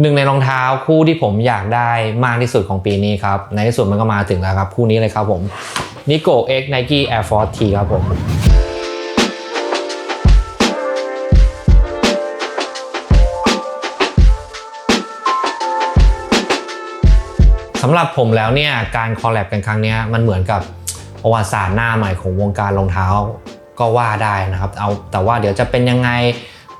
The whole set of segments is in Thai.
หนึ่งในรองเท้าคู่ที่ผมอยากได้มากที่สุดของปีนี้ครับ ในที่สุดมันก็มาถึงแล้วครับ คู่นี้เลยครับผม Nico X Nike Air Force T ครับผมสำหรับผมแล้วเนี่ยการคอลแลบกันครั้งนี้มันเหมือนกับประวัติศาสตร์หน้าใหม่ของวงการรองเท้าก็ว่าได้นะครับเอาแต่ว่าเดี๋ยวจะเป็นยังไง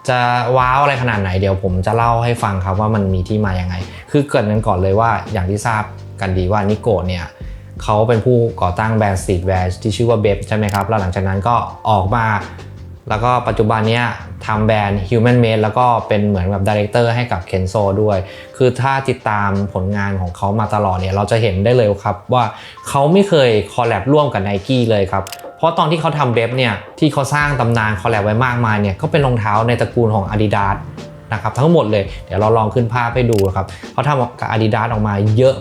จะว้าวอะไรขนาดไหนเดี๋ยวผมจะเล่าให้ฟังครับว่ามันมีที่มาอยังไง คือเกริดกันก่อนเลยว่าอย่างที่ทราบกันดีว่านิโกเนี่ยเขาเป็นผู้ก่อตั้งแบรนด์สตรีทแวร์ที่ชื่อว่าเบฟใช่ไหมครับ แล้วหลังจากนั้นก็ออกมา แล้วก็ปัจจุบันเนี้ยทำแบรนด์ Human Made แล้วก็เป็นเหมือนแบบดีเรคเตอร์ให้กับ Kenzo ด้วย คือถ้าติดตามผลงานของเขามาตลอดเนี่ยเราจะเห็นได้เลยครับว่าเขาไม่เคยคอลแลบร่วมกับ Nike เลยครับ เพราะตอนที่เขาทำเว็บเนี่ยที่เขาสร้างตำนานคอลแลบไว้มากมายเนี่ยก็เป็นรองเท้าในตระกูลของ Adidas นะครับทั้งหมดเลยเดี๋ยวเราลองขึ้นภาพให้ดูครับเขาทำกับ Adidas ออกมาเยอะ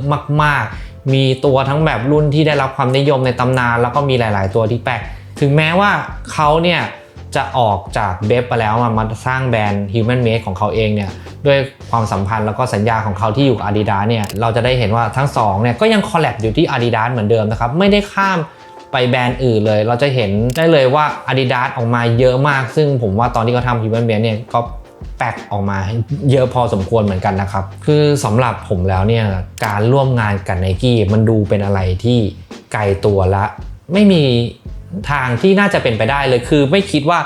มาก ๆ มีตัวทั้งแบบรุ่นที่ได้รับความนิยมในตำนาน แล้วก็มีหลาย ๆ ตัวที่แปลกถึงแม้ว่าเขาเนี่ยจะออกจากเบฟไปแล้วมามาสร้างแบรนด์ Human Made ของเขาเองเนี่ยด้วยความสัมพันธ์แล้วก็สัญญาของเขาที่อยู่กับ Adidas เนี่ยเราจะได้เห็นว่าทั้งสองเนี่ยก็ยังคอลแลบอยู่ที่ Adidas เหมือนเดิมนะครับไม่ได้ข้าม ไปแบรนด์อื่นเลย เราจะเห็นได้เลยว่า Adidas ออกมาเยอะมาก ซึ่งผมว่าตอนที่เขาทำ Human Made เนี่ยก็แปกออกมาเยอะพอสมควรเหมือนกันนะครับ คือสำหรับผมแล้วเนี่ยการร่วมงานกับ Nike มันดูเป็นอะไรที่ไกลตัวละ ไม่มีทางที่น่าจะเป็นไปได้เลยคือไม่คิดว่า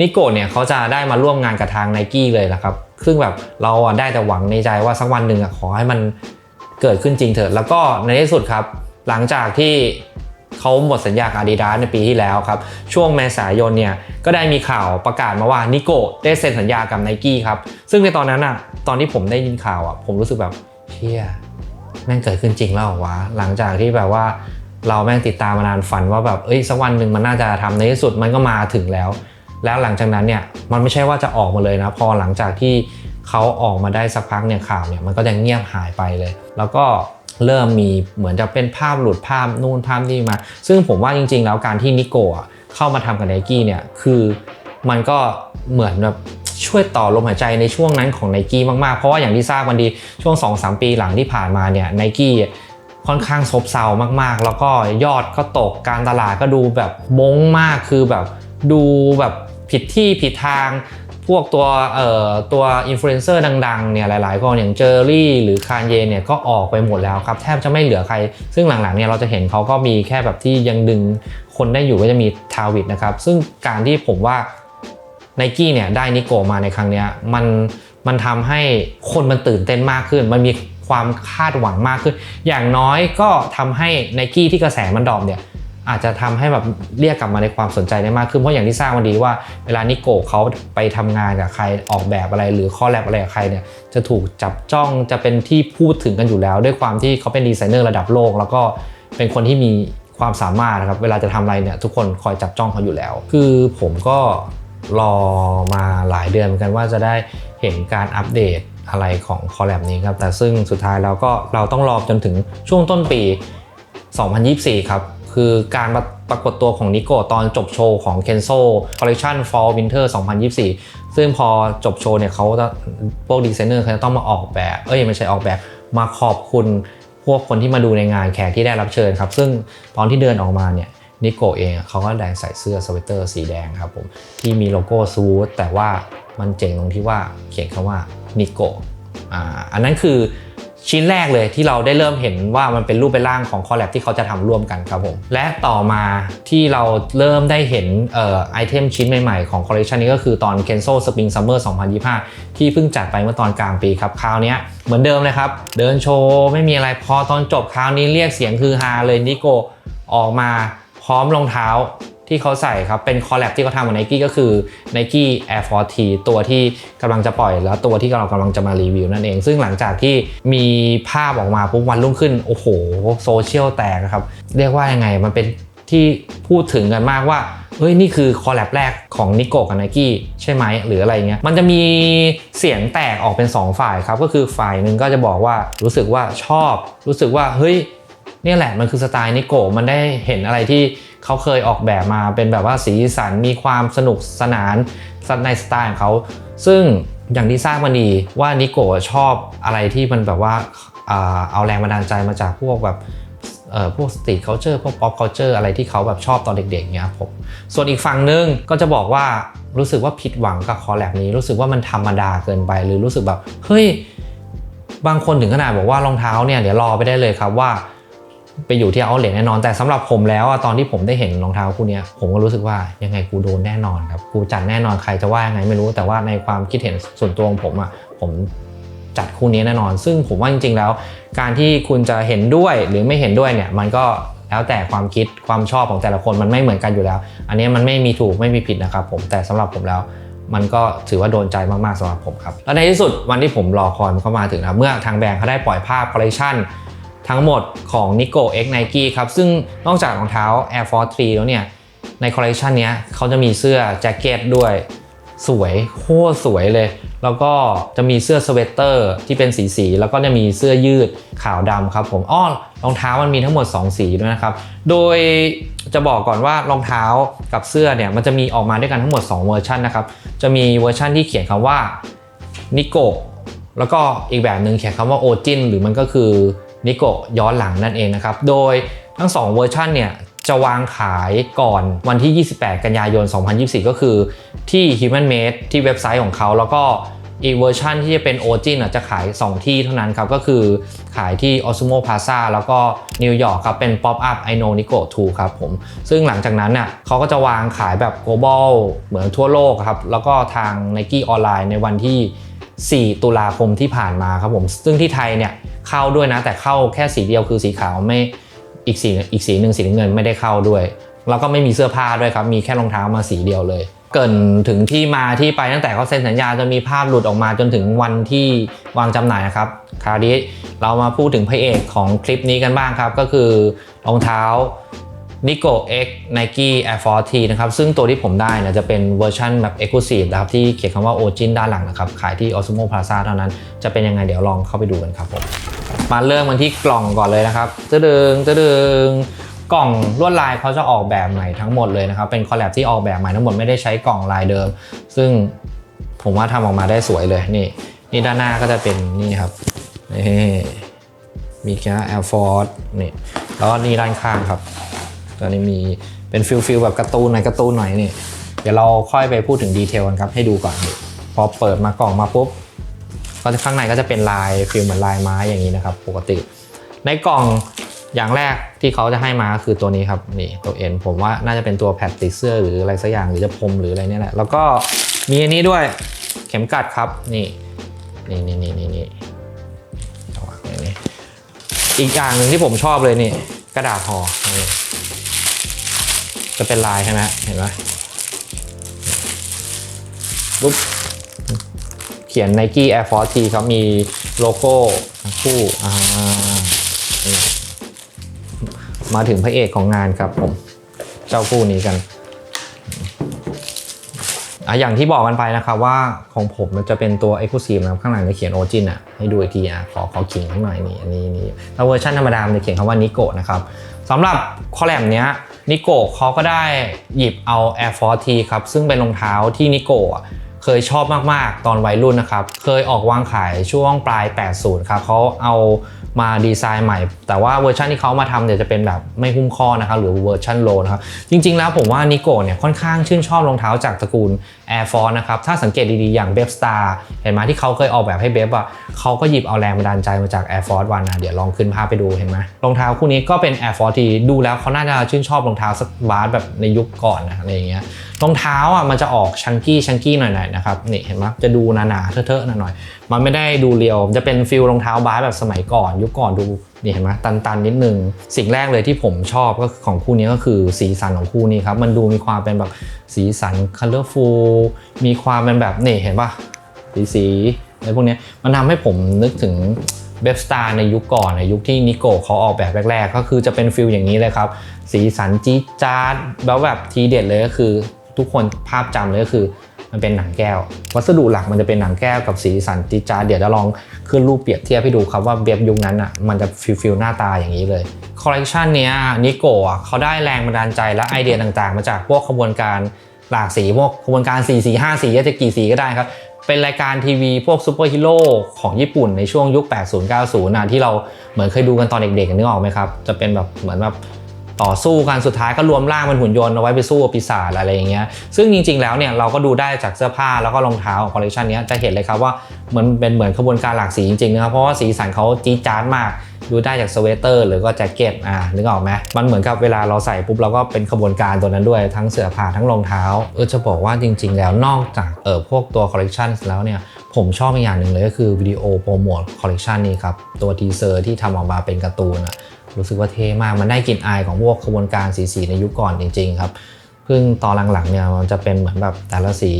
นิโกะเนี่ยเขาจะได้มาร่วมงานกับทางไนกี้เลยนะครับ ซึ่งแบบเราได้แต่หวังในใจว่าสักวันหนึ่งขอให้มันเกิดขึ้นจริงเถอะ แล้วก็ในที่สุดครับ หลังจากที่ เขาหมดสัญญากับ Adidas ในปีที่แล้วครับ ช่วงเมษายนเนี่ยก็ได้มีข่าวประกาศมาว่านิโกะได้เซ็นสัญญากับไนกี้ครับ ซึ่งในตอนนั้นอะตอนที่ผมได้ยินข่าวอะผมรู้สึกแบบเชี่ยแม่งเกิดขึ้นจริงแล้วเหรอวะหลังจากที่แบบว่าเราแม่งติดตามมานานฝันว่าแบบเอ้ยสักวันหนึ่งมันน่าจะทำในที่สุดมันก็มาถึงแล้ว แล้วหลังจากนั้นเนี่ยมันไม่ใช่ว่าจะออกมาเลยนะ พอหลังจากที่เขาออกมาได้สักพักเนี่ยข่าวเนี่ยมันก็จะเงียบหายไปเลย แล้วก็ เริ่มมีเหมือนจะเป็นภาพหลุดภาพนู่นภาพนี่มา ซึ่งผมว่าจริง ๆ แล้วการที่นิโกะเข้ามาทำกับไนกี้เนี่ยคือมันก็เหมือนแบบช่วยต่อลมหายใจในช่วงนั้นของไนกี้มากๆ เพราะว่าอย่างที่ทราบกันดีช่วง 2-3 ปีหลังที่ผ่านมาเนี่ยไนกี้ค่อนข้างซบเซามากๆ แล้วก็ยอดก็ตกการตลาดก็ดูแบบมงมากคือแบบดูแบบผิดที่ผิดทาง วกตัวเอ่อตัวอินฟลูเอนเซอร์ดังๆเนี่ยหลายๆคนอย่างเจอรี่หรือคานเยเนี่ยก็ออกไปหมดแล้วครับ แทบจะไม่เหลือใคร ซึ่งหลังๆเนี่ยเราจะเห็นเขาก็มีแค่แบบที่ยังดึงคนได้อยู่ก็จะมีทาวิดนะครับ ซึ่งการที่ผมว่าไนกี้เนี่ยได้นิโกมาในครั้งนี้มันมันทำให้คนมันตื่นเต้นมากขึ้น มันมีความคาดหวังมากขึ้น อย่างน้อยก็ทำให้ไนกี้ที่กระแสมันดรอปเนี่ย อาจจะทำให้แบบเรียกกลับมาในความสนใจได้มากขึ้นเพราะอย่างที่ทราบวันดีว่าเวลานิโกเขาไปทำงานกับใครออกแบบอะไร หรือข้อแลบอะไรกับใครเนี่ยจะถูกจับจ้องจะเป็นที่พูดถึงกันอยู่แล้ว ด้วยความที่เขาเป็นดีไซเนอร์ระดับโลก แล้วก็เป็นคนที่มีความสามารถนะครับเวลาจะทำอะไรเนี่ยทุกคนคอยจับจ้องเขาอยู่แล้ว คือผมก็รอมาหลายเดือนเหมือนกันว่าจะได้เห็นการอัปเดตอะไรของคอลแลบนี้ครับแต่ซึ่งสุดท้ายแล้วก็เราต้องรอจนถึงช่วงต้นปี 2024 ครับ คือการปรากฏตัวของนิโกตอนจบโชว์ของ Kenzo Collection Fall Winter 2024 ซึ่งพอจบโชว์เนี่ยเขาจะพวกดีไซเนอร์เขาจะต้องมาออกแบบ เอ้ยไม่ใช่ออกแบบมาขอบคุณพวกคนที่มาดูในงานแขกที่ได้รับเชิญครับ ซึ่งตอนที่เดินออกมาเนี่ยนิโกเองเขาก็แดงใส่เสื้อสเวตเตอร์สีแดงครับผมที่มีโลโก้ซูทแต่ว่ามันเจ๋งตรงที่ว่าเขียนคำว่านิโกอ่าอันนั้นคือ ชิ้นแรกเลยที่เราได้เริ่มเห็นว่ามันเป็นรูปเป็นร่างของคอลแลบที่เขาจะทำร่วมกันครับผมและต่อมาที่เราเริ่มได้เห็นเอ่อไอเทมชิ้นใหม่ๆของคอลเลคชันนี้ก็คือตอน Kenzo Spring Summer 2025 ที่เพิ่งจัดไปเมื่อตอนกลางปีครับคราวนี้เหมือนเดิมเลยครับ เดินโชว์ไม่มีอะไรพอตอนจบคราวนี้เรียกเสียงคือฮาเลยนิโกออกมาพร้อมรองเท้า ที่เขาใส่ครับ เป็นคอลแลบที่เขาทำกับ Nike ก็คือ Nike Air Force T ตัวที่กำลังจะปล่อยแล้วตัวที่เรากำลังจะมารีวิวนั่นเอง ซึ่งหลังจากที่มีภาพออกมาปุ๊บวันรุ่งขึ้น โอ้โหโซเชียลแตกครับ เรียกว่ายังไงมันเป็นที่พูดถึงกันมากว่าเฮ้ยนี่คือคอลแลบแรกของนิโกกับ Nike ใช่ไหมหรืออะไรเงี้ยมันจะมีเสียงแตกออกเป็น 2 ฝ่ายครับ ก็คือฝ่ายหนึ่งก็จะบอกว่ารู้สึกว่าชอบ รู้สึกว่าเฮ้ยนี่แหละมันคือสไตล์นิโกะมันได้เห็นอะไรที่ เขาเคยออกแบบมาเป็นแบบว่าสีสันมีความสนุกสนานในสไตล์ของเขาซึ่งอย่างที่ทราบมาดีว่านิโกะชอบอะไรที่มันแบบว่าเอาแรงบันดาลใจมาจากพวกแบบพวกสตรีทเคานเจอร์พวกป๊อปเคานเจอร์อะไรที่เขาแบบชอบตอนเด็กๆเนี้ยครับผมส่วนอีกฝั่งหนึงก็จะบอกว่ารู้สึกว่าผิดหวังกับคอแลบนี้รู้สึกว่ามันธรรมดาเกินไป หรือรู้สึกแบบเฮ้ยบางคนถึงขนาดบอกว่ารองเท้าเนี่ยเดี๋ยวรอไปได้เลยครับว่า ไปอยู่ที่เอาเลทแน่นอน แต่สำหรับผมแล้วตอนที่ผมได้เห็นรองเท้าคู่นี้ผมก็รู้สึกว่ายังไงกูโดนแน่นอนครับกูจัดแน่นอนใครจะว่ายังไงไม่รู้แต่ว่าในความคิดเห็นส่วนตัวของผมอะผมจัดคู่นี้แน่นอน ซึ่งผมว่าจริงๆแล้ว การที่คุณจะเห็นด้วยหรือไม่เห็นด้วยเนี่ยมันก็แล้วแต่ความคิดความชอบของแต่ละคนมันไม่เหมือนกันอยู่แล้ว อันนี้มันไม่มีถูกไม่มีผิดนะครับผมแต่สำหรับผมแล้วมันก็ถือว่าโดนใจมากๆสำหรับผมครับ และในที่สุดวันที่ผมรอคอยมันเข้ามาถึงนะเมื่อทางแบรนด์เขาได้ปล่อยภาพคอลเลคชัน ทั้งหมดของ Nico X Nike ครับ ซึ่งนอกจากรองเท้า Air Force 3 แล้วเนี่ย ในคอลเลคชันนี้เขาจะมีเสื้อแจ็คเก็ตด้วยสวยโคตรสวยเลย แล้วก็จะมีเสื้อสเวตเตอร์ที่เป็นสีสีแล้วก็จะมีเสื้อยืดขาวดำครับผมอ้อรองเท้ามันมีทั้งหมด 2 สีด้วยนะครับ โดยจะบอกก่อนว่ารองเท้ากับเสื้อเนี่ยมันจะมีออกมาด้วยกันทั้งหมด 2 เวอร์ชันนะครับ จะมีเวอร์ชันที่เขียนคำว่านิโกแล้วก็อีกแบบหนึ่งเขียนคำว่าโอจินหรือมันก็คือ นิโกย้อนหลังนั่นเองนะครับ โดยทั้ง 2 เวอร์ชันเนี่ยจะวางขายก่อนวันที่ 28 กันยายน 2024 ก็คือที่ Human Made ที่เว็บไซต์ของเขา แล้วก็อีกเวอร์ชันที่จะเป็น o g i n อะจะขาย 2 ที่เท่านั้นครับ ก็คือขายที่ Osmo Plaza แล้วก็นิวยอร์กครับ เป็น Pop Up I know Nico 2ครับผม ซึ่งหลังจากนั้นน่ะเขาก็จะวางขายแบบ global เหมือนทั่วโลกครับ แล้วก็ทาง Nike ออนไลน์ในวันที่ 4 ตุลาคมที่ผ่านมาครับผม ซึ่งที่ไทยเนี่ยเข้าด้วยนะ แต่เข้าแค่สีเดียวคือสีขาวไม่อีกสีอีกสีหนึ่งสีน้ำเงินไม่ได้เข้าด้วย แล้วก็ไม่มีเสื้อผ้าด้วยครับ มีแค่รองเท้ามาสีเดียวเลย เกินถึงที่มาที่ไปตั้งแต่เขาเซ็นสัญญาจะมีภาพหลุดออกมาจนถึงวันที่วางจำหน่ายนะครับคราวนี้เรามาพูดถึงพระเอกของคลิปนี้กันบ้างครับ ก็คือรองเท้า Nico X Nike Air Force T นะครับ ซึ่งตัวที่ผมได้นี่ยจะเป็นเวอร์ชันแบบ Exclusive นะครับ ที่เขียนคำว่า Origin ด้านหลังนะครับ ขายที่ Osmo Plaza เท่านั้น จะเป็นยังไงเดี๋ยวลองเข้าไปดูกันครับผม มาเริ่มกันที่กล่องก่อนเลยนะครับจะดึงจะดึงกล่องลวดลายเขาจะออกแบบใหม่ทั้งหมดเลยนะครับ เป็นคอลแลบที่ออกแบบใหม่ทั้งหมดไม่ได้ใช้กล่องลายเดิม ซึ่งผมว่าทำออกมาได้สวยเลยนี่ นี่ด้านหน้าก็จะเป็นนี่ครับนี่มีแค่ Air Force นี่แล้วก็นี่ด้านข้างครับ ตัวนี้มีเป็นฟิลฟิลแบบการ์ตูนหน่อยการ์ตูนหน่อยนี่เดี๋ยวเราค่อยไปพูดถึงดีเทลกันครับให้ดูก่อนนี่พอเปิดมากล่องมาปุ๊บก็จะข้างในก็จะเป็นลายฟิลเหมือนลายไม้อย่างนี้นะครับ ปกติ ในกล่องอย่างแรกที่เขาจะให้มาคือตัวนี้ครับนี่ตัวเอ็นผมว่าน่าจะเป็นตัวแพดติดเสื้อหรืออะไรสักอย่างหรือจะพรมหรืออะไรเนี่ยแหละแล้วก็มีอันนี้ด้วยเข็มกัดครับนี่นี่นี่นี่นี่นี่เอาวางไว้นี่อีกอย่างหนึ่งที่ผมชอบเลยนี่ กระดาษห่อนี่ จะเป็นลายใช่ไหมเห็นไหมปุ๊บเขียน Nike Air Force T ครับมีโลโก้ทั้งคู่อ่ามาถึงพระเอกของงานครับผม เจ้าคู่นี้กันอะอย่างที่บอกกันไปนะครับว่าของผมมันจะเป็นตัว Exclusive นะครับข้างหลังจะเขียน Origin อะให้ดูอีกทีอะขอขอขิงข้างหน่อยนี่อันนี้นี่ถ้าเวอร์ชันธรรมดามันจะเขียนคำว่า Nico นะครับสำหรับคอลแลบเนี้ย นิโกเขาก็ได้หยิบเอา Air Force T ครับซึ่งเป็นรองเท้าที่นิโกอะเคยชอบมากๆ ตอนวัยรุ่นนะครับ เคยออกวางขายช่วงปลาย 80 ครับเขาเอามาดีไซน์ใหม่ แต่ว่าเวอร์ชันที่เขามาทำเนี่ยจะเป็นแบบไม่หุ้มข้อนะครับ หรือเวอร์ชันโลนะครับ จริงๆแล้วผมว่านิโกเนี่ยค่อนข้างชื่นชอบรองเท้าจากตระกูล Air Force นะครับ ถ้าสังเกตดีๆ อย่างเบฟสตาร์เห็นไหมที่เขาเคยออกแบบให้เบฟอะเขาก็หยิบเอาแรงบันดาลใจมาจาก Air Force วันนะเดี๋ยวลองขึ้นภาพไปดูเห็นไหมรองเท้าคู่นี้ก็เป็น Air Force ที่ดูแล้วเขาน่าจะชื่นชอบรองเท้าสบาสแบบในยุคก่อนนะอะไรอย่างเงี้ยรองเท้าอะมันจะออกชังกี้ชังกี้หน่อยๆนะครับนี่เห็นไหมจะดูหนาๆเทอะๆหน่อยๆมันไม่ได้ดูเรียวจะเป็นฟิลรองเท้าบาสแบบสมัยก่อน ยุคก่อนดู นี่เห็นไหมตันๆนิดนึง สิ่งแรกเลยที่ผมชอบก็คือของคู่นี้ก็คือสีสันของคู่นี้ครับ มันดูมีความเป็นแบบสีสัน colorful มีความเป็นแบบนี่เห็นปะสีสีอะไรพวกนี้มันทำให้ผมนึกถึงเบฟสตาร์ในยุคก่อนในยุคที่นิโกเขาออกแบบแรก ๆ ก็คือจะเป็นฟิลอย่างนี้เลยครับ สีสันจี๊ดจ๊าดแล้วแบบทีเด็ดเลยก็คือทุกคนภาพจำเลยก็คือ มันเป็นหนังแก้ว วัสดุหลักมันจะเป็นหนังแก้วกับสีสันจีจาเดี๋ยวจะลองขึ้นรูปเปรียบเทียบให้ดูครับว่าเว็บยุคนั้นอะมันจะฟิลฟิลหน้าตาอย่างนี้เลยคอลเลกชันเนี้ยนิโกะเขาได้แรงบันดาลใจและไอเดียต่างๆ มาจากพวกขบวนการหลากสีพวกขบวนการสีสีห้าสีจะกี่สีก็ได้ครับเป็นรายการทีวีพวกซูเปอร์ฮีโร่ของญี่ปุ่นในช่วงยุค 80-90นะที่เราเหมือนเคยดูกันตอนเด็กๆนึกออกไหมครับ จะเป็นแบบเหมือนแบบ ต่อสู้กันสุดท้ายก็รวมร่างเป็นหุ่นยนต์เอาไว้ไปสู้ปีศาจอะไรอย่างเงี้ยซึ่งจริงๆแล้วเนี่ยเราก็ดูได้จากเสื้อผ้าแล้วก็รองเท้าของคอลเลคชันนี้จะเห็นเลยครับว่ามันเป็นเหมือนขบวนการหลากสีจริงๆนะครับเพราะว่าสีสันเขาจี๊ดจ๊าดมากดูได้จากสเวตเตอร์หรือก็แจ็คเก็ตอ่านึกออกไหมมันเหมือนกับเวลาเราใส่ปุ๊บเราก็เป็นขบวนการตัวนั้นด้วยทั้งเสื้อผ้าทั้งรองเท้าเออจะบอกว่าจริง ๆ แล้วนอกจากเออพวกตัวคอลเลกชันแล้วเนี่ยผมชอบอีกอย่างหนึ่งเลยก็คือวิดีโอโปรโมทคอลเลกชันนี้ครับตัวทีเซอร์ที่ทำออกมาเป็นการ์ตูนอะ รู้สึกว่าเท่มากมันได้กลิ่นอายของพวกขบวนการสีๆในยุคก่อนจริง ๆ ครับซึ่งตอนหลังๆเนี่ยมันจะเป็นเหมือนแบบแต่ละสี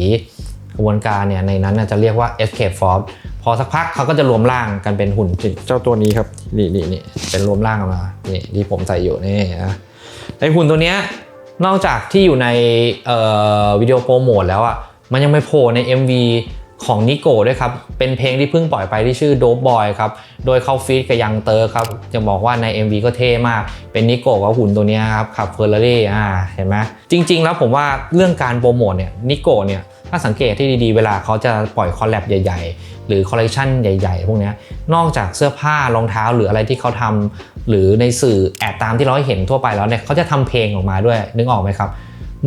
กระบวนการเนี่ยในนั้นน่ะจะเรียกว่า escape force พอสักพักเขาก็จะรวมร่างกันเป็นหุ่นเจ้าตัวนี้ครับนี่นี่นี่เป็นรวมร่างออกมานี่ที่ผมใส่อยู่นี่นะไอหุ่นตัวเนี้ยนอกจากที่อยู่ในเอ่อวิดีโอโปรโมทแล้วอะมันยังไปโผล่ใน MV ของนิโก้ด้วยครับ เป็นเพลงที่เพิ่งปล่อยไปที่ชื่อ Dope Boy ครับ โดยเขาฟีดกับยังเตอร์ครับ จะบอกว่าใน MV ก็เท่มาก เป็นนิโก้กับหุ่นตัวนี้ครับ ขับเฟอร์รารี่อ่า เห็นไหม จริง ๆ แล้วผมว่าเรื่องการโปรโมทเนี่ย นิโก้เนี่ย ถ้าสังเกตที่ดีๆ เวลาเขาจะปล่อยคอลแลบใหญ่ ๆ หรือคอลเลคชันใหญ่ ๆ พวกนี้นอกจากเสื้อผ้ารองเท้าหรืออะไรที่เขาทำหรือในสื่อแอดตามที่เราเห็นทั่วไปแล้วเนี่ยเขาจะทำเพลงออกมาด้วยนึกออกไหมครับ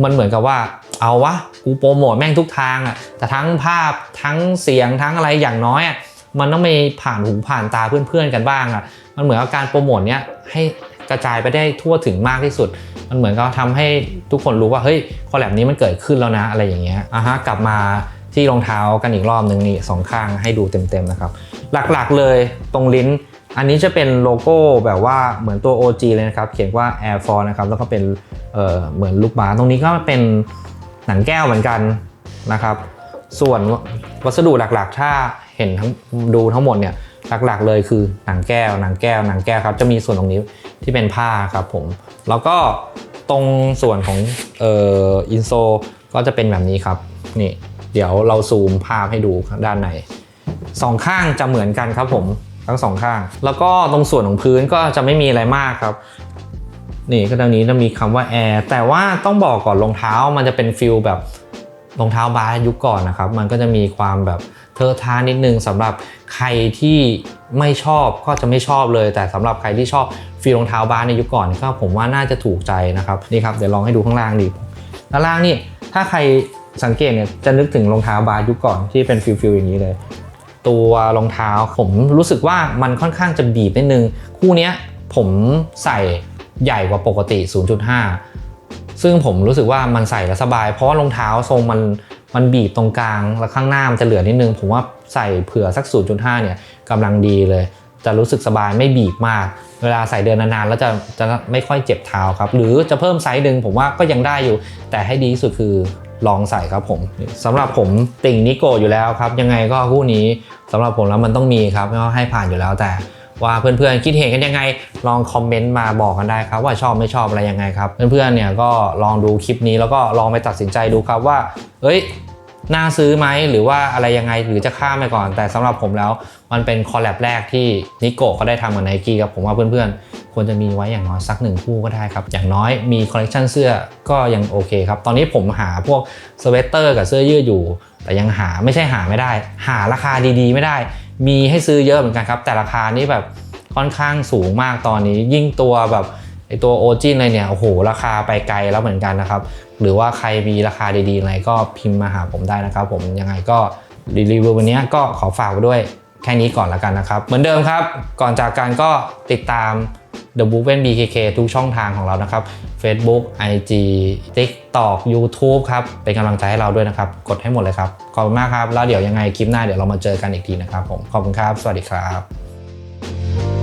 มันเหมือนกับว่า เอาวะ กูโปรโมทแม่งทุกทางอะ่ะ แต่ทั้งภาพทั้งเสียงทั้งอะไรอย่างน้อยอะ่ะ มันต้องไปผ่านหูผ่านตาเพื่อนๆกันบ้างอะ่ะ มันเหมือนกับการโปรโมทเนี้ยให้กระจายไปได้ทั่วถึงมากที่สุด มันเหมือนกับทำให้ทุกคนรู้ว่า เฮ้ย คอลแลบนี้มันเกิดขึ้นแล้วนะอะไรอย่างเงี้ย อะฮะ กลับมาที่รองเท้ากันอีกรอบหนึ่งนี่สองข้างให้ดูเต็มๆนะครับ หลักๆเลยตรงลิ้น อันนี้จะเป็นโลโก้แบบว่าเหมือนตัว OG เลยนะครับ เขียนว่า Air Force นะครับ แล้วก็เป็นเเหมือนลูกบาศก์ตรงนี้ก็เป็นหนังแก้วเหมือนกันนะครับ ส่วนวัสดุหลักๆ ถ้าเห็นทั้งดูทั้งหมดเนี่ยหลักๆ เลยคือหนังแก้วหนังแก้วหนังแก้วครับจะมีส่วนตรงนี้ที่เป็นผ้าครับผม แล้วก็ตรงส่วนของเอออินโซก็จะเป็นแบบนี้ครับนี่เดี๋ยวเราซูมภาพให้ดูด้านในสองข้างจะเหมือนกันครับผม ทั้งสองข้าง แล้วก็ตรงส่วนของพื้นก็จะไม่มีอะไรมากครับ นี่ก็ตรงนี้จะมีคำว่าแอร์แต่ว่าต้องบอกก่อนรองเท้ามันจะเป็นฟิลแบบรองเท้าบาสยุคก่อนนะครับ มันก็จะมีความแบบเทอะทานิดนึงสำหรับใครที่ไม่ชอบก็จะไม่ชอบเลย แต่สำหรับใครที่ชอบฟิลรองเท้าบาสในยุคก่อนก็ผมว่าน่าจะถูกใจนะครับนี่ครับเดี๋ยวลองให้ดูข้างล่างดิข้างล่างนี่ถ้าใครสังเกตเนี่ยจะนึกถึงรองเท้าบาสยุคก่อนที่เป็นฟิลฟิลอย่างนี้เลย ตัวรองเท้า ผมรู้สึกว่ามันค่อนข้างจะบีบนิดนึง คู่นี้ผมใส่ใหญ่กว่าปกติ 0.5 ซึ่งผมรู้สึกว่ามันใส่แล้วสบาย เพราะว่ารองเท้าทรงมันมันบีบตรงกลาง แล้วข้างหน้ามันจะเหลือนิดนึง ผมว่าใส่เผื่อสัก 0.5 เนี่ยกำลังดีเลย จะรู้สึกสบายไม่บีบมาก เวลาใส่เดินนานๆแล้วจะจะไม่ค่อยเจ็บเท้าครับ หรือจะเพิ่มไซส์หนึ่งผมว่าก็ยังได้อยู่ แต่ให้ดีที่สุดคือ ลองใส่ครับผมสำหรับผมติ่งนิโกอยู่แล้วครับ ยังไงก็คู่นี้สำหรับผมแล้วมันต้องมีครับก็ให้ผ่านอยู่แล้วแต่ว่าเพื่อนๆคิดเห็นกันยังไง ลองคอมเมนต์มาบอกกันได้ครับ ว่าชอบไม่ชอบอะไรยังไงครับ เพื่อนๆเนี่ยก็ลองดูคลิปนี้แล้วก็ลองไปตัดสินใจดูครับว่า เอ้ย น่าซื้อไหมหรือว่าอะไรยังไงหรือจะข้ามไปก่อน แต่สำหรับผมแล้วมันเป็นคอลแลบแรกที่นิโกะเขาได้ทำกับไนกี้ครับผมว่าเพื่อนๆ ควรจะมีไว้อย่างน้อยสักหนึ่งคู่ก็ได้ครับ อย่างน้อยมีคอลเลกชันเสื้อก็ยังโอเคครับ ตอนนี้ผมหาพวกสเวตเตอร์กับเสื้อยืดอยู่ แต่ยังหาไม่ใช่หาไม่ได้ หาราคาดีๆ ไม่ได้ มีให้ซื้อเยอะเหมือนกันครับ แต่ราคานี่แบบค่อนข้างสูงมากตอนนี้ยิ่งตัวแบบ ไอตัวโอจินเลยเนี่ยโอ้โหราคาไปไกลแล้วเหมือนกันนะครับ หรือว่าใครมีราคาดีๆอะไรก็พิมพ์มาหาผมได้นะครับ ผมยังไงก็รีวิววันนี้ก็ขอฝากไว้ด้วยแค่นี้ก่อนและกันนะครับ เหมือนเดิมครับ ก่อนจากกันก็ติดตาม The b o o k e n BKK ทุกช่องทางของเรานะครับ Facebook IG TikTok YouTube ครับ เป็นกำลังใจให้เราด้วยนะครับ กดให้หมดเลยครับ ขอบคุณมากครับ แล้วเดี๋ยวยังไงคลิปหน้าเดี๋ยวเรามาเจอกันอีกทีนะครับผม ขอบคุณครับ สวัสดีครับ